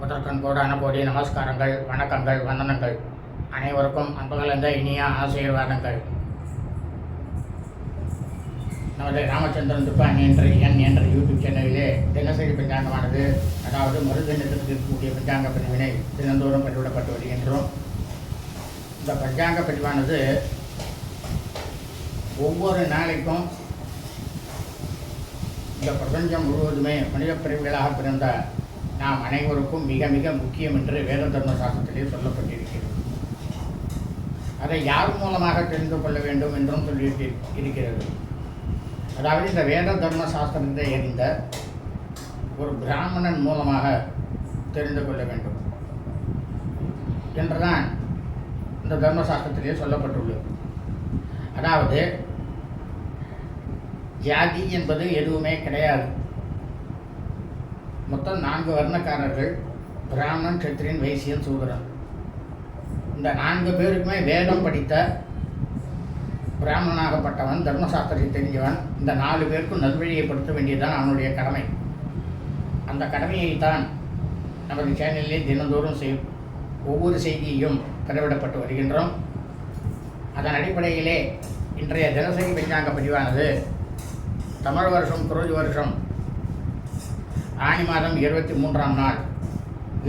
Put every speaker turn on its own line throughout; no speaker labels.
முதற்கண் கோடி நமஸ்காரங்கள் வணக்கங்கள் வந்தனங்கள். அனைவருக்கும் அன்புகலந்த இனிய ஆசீர்வாதங்கள். நமது ராமச்சந்திரன் துப்பான் என்ற என் என்ற யூடியூப் சேனலிலே தினசரி பஞ்சாங்கமானது அதாவது மறுதினத்திற்கு இருக்கக்கூடிய பஞ்சாங்க பதிவினை தினந்தோறும் பதிவிடப்பட்டு வருகின்றோம். இந்த பஞ்சாங்க பதிவானது ஒவ்வொரு நாளைக்கும் இந்த பிரபஞ்சம் முழுவதுமே மனித பிரிவுகளாக பிறந்த நாம் அனைவருக்கும் மிக மிக முக்கியம் என்று வேத தர்ம சாஸ்திரத்திலே சொல்லப்பட்டிருக்கிறது. அதை யார் மூலமாக தெரிந்து கொள்ள வேண்டும் என்றும் சொல்லி இருக்கிறது. அதாவது இந்த வேத தர்ம சாஸ்திரத்தை எறிந்த ஒரு பிராமணன் மூலமாக தெரிந்து கொள்ள வேண்டும் என்றுதான் இந்த தர்மசாஸ்திரத்திலே சொல்லப்பட்டுள்ளது. அதாவது ஜாதி என்பது எதுவுமே கிடையாது. மொத்தம் நான்கு வர்ணக்காரர்கள் பிராமணன் சத்திரியன் வைசியன் சூதரன். இந்த நான்கு பேருக்குமே வேதம் படித்த பிராமணனாகப்பட்டவன் தர்மசாஸ்திரத்தை தெரிஞ்சவன் இந்த நாலு பேருக்கும் நல்வழியைப்படுத்த வேண்டியதுதான் அவனுடைய கடமை. அந்த கடமையை தான் நமது சேனலிலே தினந்தோறும் செய் ஒவ்வொரு செய்தியையும் பதிவிடப்பட்டு வருகின்றோம். அதன் அடிப்படையிலே இன்றைய தினசரி பஞ்சாங்க பதிவானது தமிழ் வருஷம் குரோஜ் வருஷம் ஆனி மாதம் இருபத்தி மூன்றாம் நாள்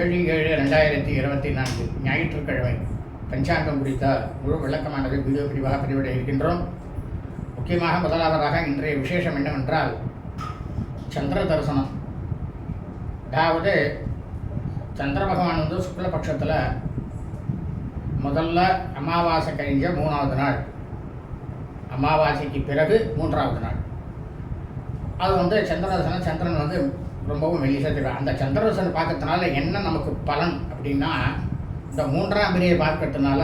ஏழு ஏழு ரெண்டாயிரத்தி இருபத்தி நான்கு ஞாயிற்றுக்கிழமை. பஞ்சாங்கம் குறித்த முழு விளக்கமானது வீடியோ பிரிவாக பதிவிட இருக்கின்றோம் முக்கியமாக முதலாவதாக இன்றைய விசேஷம் என்னவென்றால் சந்திர தரிசனம். அதாவது சந்திர பகவான் வந்து சுக்லபட்சத்தில் முதல்ல அமாவாசை கழிஞ்ச மூணாவது நாள். அமாவாசைக்கு பிறகு மூன்றாவது நாள். அது வந்து சந்திரதர்சனம் சந்திரன் வந்து ரொம்பவும் மெல்லிசா தெரியும் அந்த சந்திரதர்சனம் பார்க்கறதுனால என்ன நமக்கு பலன் அப்படின்னா இந்த மூன்றாம் பிரியை பார்க்கறதுனால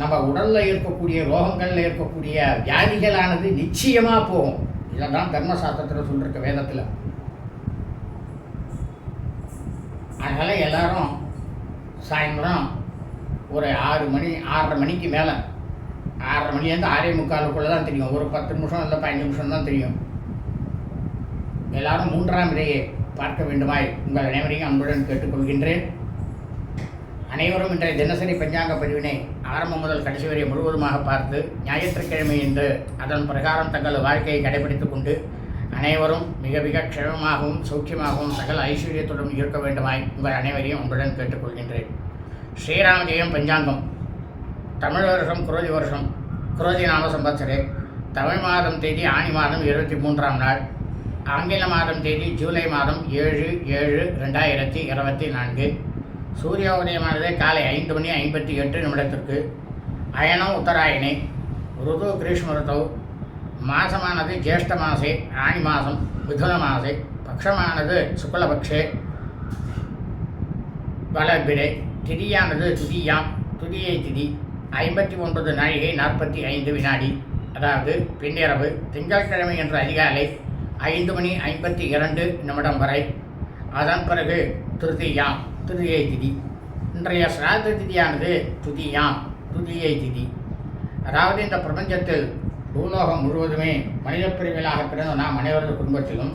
நம்ம உடலில் இருக்கக்கூடிய ரோகங்களில் இருக்கக்கூடிய வியாதிகளானது நிச்சயமாக போகும். இதை தான் தர்மசாஸ்திரத்தில் சொல்லியிருக்க வேதத்தில். அதனால் எல்லாரும் சாயந்தரம் ஒரு ஆறு மணி ஆறரை மணிக்கு மேலே ஆறரை மணிலேருந்து ஆறே முக்காலுக்குள்ளே தான் தெரியும். ஒரு பத்து நிமிஷம் இல்லை பதினஞ்சு நிமிஷம் தான் தெரியும். எல்லாரும் மூன்றாம் இடையே பார்க்க வேண்டுமாய். உங்கள் அனைவரையும் அன்புடன் கேட்டுக்கொள்கின்றேன். அனைவரும் இன்றைய தினசரி பஞ்சாங்க பதிவினை ஆரம்பம் முதல் கடைசி வரை முழுவதுமாக பார்த்து ஞாயிற்றுக்கிழமை என்று அதன் பிரகாரம் தங்கள் வாழ்க்கையை கடைபிடித்துக் கொண்டு அனைவரும் மிக மிக க்ஷமமாகவும் சௌக்கியமாகவும் சகல ஐஸ்வர்யத்துடன் இருக்க வேண்டுமாய் உங்கள் அனைவரையும் அன்புடன் கேட்டுக்கொள்கின்றேன். ஸ்ரீராம ஜெயம் பஞ்சாங்கம். தமிழ் வருஷம் குரோதி வருஷம் குரோதி நாம சம்பத்சரே தமிழ் மாதம் தேதி ஆணி மாதம் இருபத்தி மூன்றாம் நாள். ஆங்கில மாதம் தேதி ஜூலை மாதம் ஏழு ஏழு ரெண்டாயிரத்தி இருபத்தி நான்கு. சூரிய உதயமானது காலை ஐந்து மணி ஐம்பத்தி எட்டு நிமிடத்திற்கு. அயனம் உத்தராயணி ருது கிரீஷ்ம ருதௌ மாசமானது ஜேஷ்ட மாசே ஆணி மாதம் மிதுன மாசே பக்ஷமானது சுக்லபக்ஷே வளர்பிறை திதியானது துதியாம் துதியை திதி ஐம்பத்தி ஒன்பது நாழிகை நாற்பத்தி ஐந்து வினாடி அதாவது பின்னிரவு திங்கட்கிழமை என்ற அதிகாலை ஐந்து மணி ஐம்பத்தி இரண்டு நிமிடம் வரை. அதன் பிறகு திருதியாம் திருதியை திதி. இன்றைய சிராத திதியானது துதியாம் துதியை திதி. அதாவது இந்த பிரபஞ்சத்தில் பூலோகம் முழுவதுமே மனித பிரிவுகளாக பிறந்த நாம் அனைவரது குடும்பத்திலும்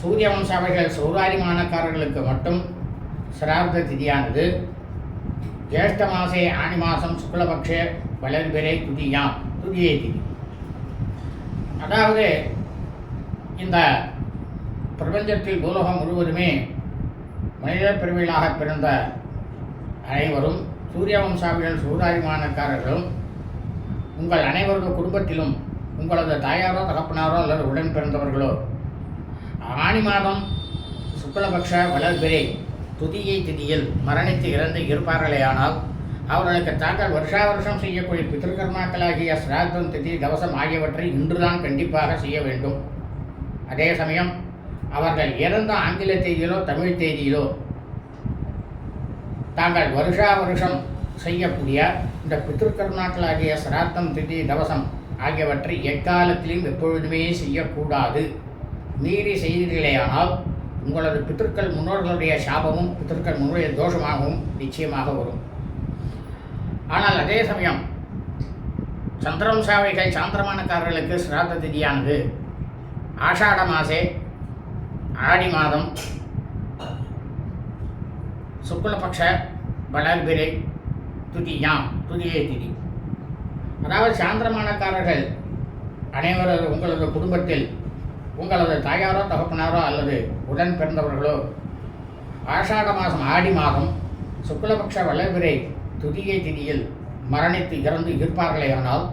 சூரிய வம்சாவைகள் சௌராரிமானக்காரர்களுக்கு மட்டும் சிரார்த்த திதியானது. ஜேஷ்ட மாசே ஆணி மாதம் சுக்லபக்ஷ வளர்பிறை துதியாம் துதியை திதி. அதாவது இந்த பிரபஞ்சத்தில் பூலோகம் முழுவதுமே மனித பிரிவுகளாக பிறந்த அனைவரும் சூரிய வம்சாவிகள் சூதாரிமானக்காரர்களும் உங்கள் அனைவரது குடும்பத்திலும் உங்களது தாயாரோ தகப்பனாரோ அல்லது உடன் பிறந்தவர்களோ ஆணி மாதம் சுக்லபக்ஷ வளர்பிறை துதியை திதியில் மரணித்து இறந்து இருப்பார்களேயானால் அவர்களுக்கு தாங்கள் வருஷா வருஷம் செய்யக்கூடிய பித்திருக்கர்மாக்களாகிய சிராத்தம் திதி தவசம் ஆகியவற்றை இன்றுதான் கண்டிப்பாக செய்ய வேண்டும். அதே சமயம் அவர்கள் இறந்த ஆங்கில தேதியிலோ தமிழ் தேதியிலோ தாங்கள் வருஷா வருஷம் செய்யக்கூடிய இந்த பித்திருக்கர்மாக்களாகிய சிராத்தம் திதி தவசம் ஆகியவற்றை எக்காலத்திலும் எப்பொழுதுமே செய்யக்கூடாது. மீறி செய்தீர்களேயானால் உங்களது பித்திருக்கள் முன்னோர்களுடைய சாபமும் பித்திருக்கள் முன்னுடைய தோஷமாகவும் நிச்சயமாக வரும். ஆனால் அதே சமயம் சந்திரவம்சாவைகள் சாந்திரமானக்காரர்களுக்கு சிராத்த திதியானது. ஆஷாட மாசே ஆடி மாதம் சுக்லபக்ஷ வளர்பிறை துதியாம் துதியே திதி. அதாவது சாந்திரமானக்காரர்கள் அனைவரது உங்களது குடும்பத்தில் உங்களது தாயாரோ தகப்பனாரோ அல்லது உடன் பிறந்தவர்களோ ஆஷாட மாதம் ஆடி மாதம் சுக்லபக்ஷ வளர்பிரை துதியை திதியில் மரணித்து இறந்து இருப்பார்களேயானால்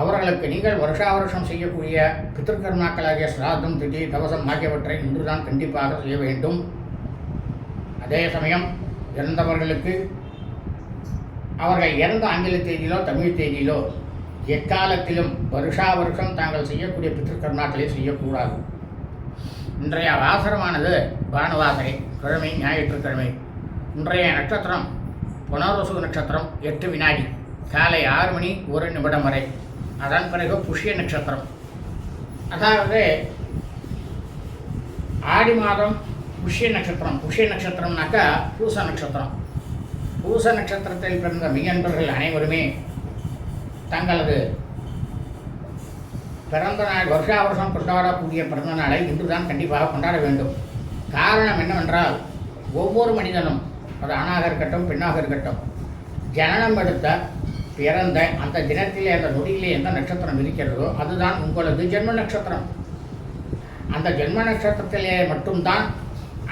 அவர்களுக்கு நீங்கள் வருஷா வருஷம் செய்யக்கூடிய பித்திருக்கர்மாக்களாகிய சிராதம் திதி தவசம் ஆகியவற்றை இன்றுதான் கண்டிப்பாக செய்ய வேண்டும். அதே சமயம் இறந்தவர்களுக்கு அவர்கள் இறந்த ஆங்கில தேதியிலோ தமிழ் தேதியிலோ எக்காலத்திலும் வருஷா வருஷம் தாங்கள் செய்யக்கூடிய பித்திருக்கர்மாக்களை செய்யக்கூடாது. இன்றைய வாசரமானது பானுவாசரை கிழமை ஞாயிற்றுக்கிழமை இன்றைய நட்சத்திரம் புனர்வசு நட்சத்திரம் எட்டு வினாடி. காலை ஆறு மணி ஒரு நிமிடம் வரை. அதன் பிறகு புஷ்ய நட்சத்திரம். அதாவது ஆடி மாதம் புஷ்ய நட்சத்திரம். புஷ்ய நட்சத்திரம்னாக்கா பூச நட்சத்திரம். பூச நட்சத்திரத்தில் பிறந்த மெய்யன்பர்கள் அனைவருமே தங்களது பிறந்த நாள் வருஷா வருஷம் கொண்டாடக்கூடிய பிறந்த நாளை இன்றுதான் கண்டிப்பாக கொண்டாட வேண்டும். காரணம் என்னவென்றால் ஒவ்வொரு மனிதனும் அது ஆணாக இருக்கட்டும் பெண்ணாக இருக்கட்டும். ஜனனம் எடுத்த பிறந்த அந்த தினத்திலே அந்த நொடியிலே எந்த நட்சத்திரம் இருக்கிறதோ அதுதான் உங்களது ஜென்ம நட்சத்திரம். அந்த ஜென்ம நட்சத்திரத்திலே மட்டும்தான்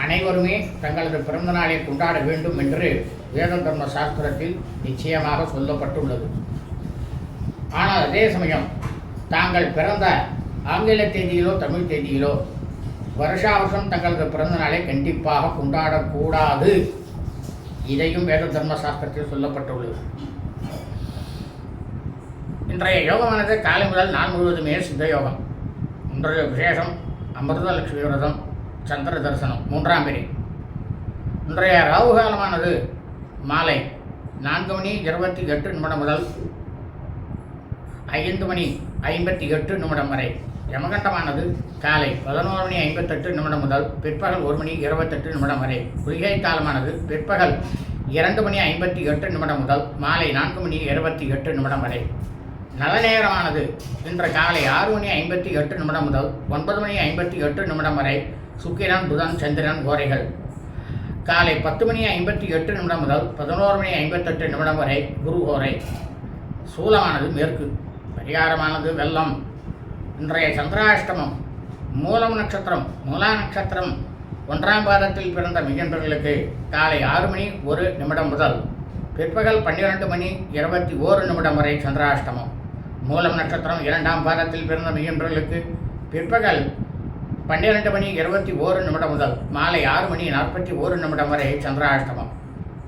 அனைவருமே தங்களது பிறந்த நாளை கொண்டாட வேண்டும் என்று வேத தர்ம சாஸ்திரத்தில் நிச்சயமாக சொல்லப்பட்டுள்ளது. ஆனால் அதே சமயம் தாங்கள் பிறந்த ஆங்கில தேதியிலோ தமிழ் தேதியிலோ வருஷா வருஷம் தங்களது பிறந்த நாளை கண்டிப்பாக கொண்டாடக்கூடாது. இதையும் வேத தர்ம சாஸ்திரத்தில் சொல்லப்பட்டுள்ளது. இன்றைய யோகமானது காலை முதல் நாள் முழுவதுமே சித்த யோகம். இன்றைய விசேஷம் அமிர்தலட்சுமி விரதம் சந்திர தரிசனம் மூன்றாம் பிரி இன்றைய ராகு காலமானது மாலை நான்கு மணி இருபத்தி எட்டு நிமிடம் முதல் ஐந்து மணி ஐம்பத்தி எட்டு நிமிடம் வரை. யமகண்டமானது காலை பதினோரு மணி ஐம்பத்தெட்டு நிமிடம் முதல் பிற்பகல் ஒரு மணி இருபத்தெட்டு நிமிடம் வரை. குளிகை காலமானது பிற்பகல் இரண்டு மணி ஐம்பத்தி எட்டு நிமிடம் முதல் மாலை நான்கு மணி இருபத்தி எட்டு நிமிடம் வரை. நல்ல நேரமானது இன்று காலை ஆறு மணி ஐம்பத்தி எட்டு நிமிடம் முதல் ஒன்பது மணி ஐம்பத்தி எட்டு நிமிடம் வரை சுக்கிரன் புதன் சந்திரன் கோரைகள். காலை பத்து மணி ஐம்பத்தி எட்டு நிமிடம் முதல் பதினோரு மணி ஐம்பத்தெட்டு நிமிடம் வரை குரு ஓரை சூலமானது மேற்கு. பரிகாரமானது வெள்ளம். இன்றைய சந்திராஷ்டமம் மூலம் நட்சத்திரம் மூலா நட்சத்திரம் ஒன்றாம் பாதத்தில் பிறந்த மிகன்றவர்களுக்கு காலை ஆறு மணி ஒரு நிமிடம் முதல் பிற்பகல் பன்னிரெண்டு மணி இருபத்தி ஓரு நிமிடம் வரை சந்திராஷ்டமம். மூலம் நட்சத்திரம் இரண்டாம் பாதத்தில் பிறந்த மிகன்றவர்களுக்கு பிற்பகல் பன்னிரெண்டு மணி இருபத்தி ஓரு நிமிடம் முதல் மாலை ஆறு மணி நாற்பத்தி ஓரு நிமிடம் வரை சந்திராஷ்டமம்.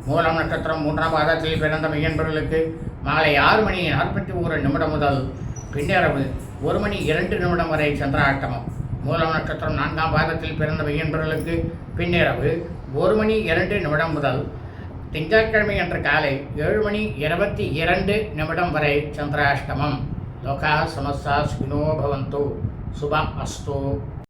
மூலம் நட்சத்திரம் மூன்றாம் பாதத்தில் பிறந்த மெய்யன்பர்களுக்கு மாலை ஆறு மணி நாற்பத்தி ஓரு நிமிடம் முதல் பின்னிரவு ஒரு மணி இரண்டு நிமிடம் வரை சந்திராஷ்டமம். மூலம் நட்சத்திரம் நான்காம் பாதத்தில் பிறந்த மெய்யன்பர்களுக்கு பின்னிரவு. ஒரு மணி இரண்டு நிமிடம் முதல் திங்கட்கிழமை அன்று காலை ஏழு மணி இருபத்தி இரண்டு நிமிடம் வரை சந்திராஷ்டமம். லோகா சமஸ்தா சுகினோ பவந்தோ. சுபம் அஸ்தோ.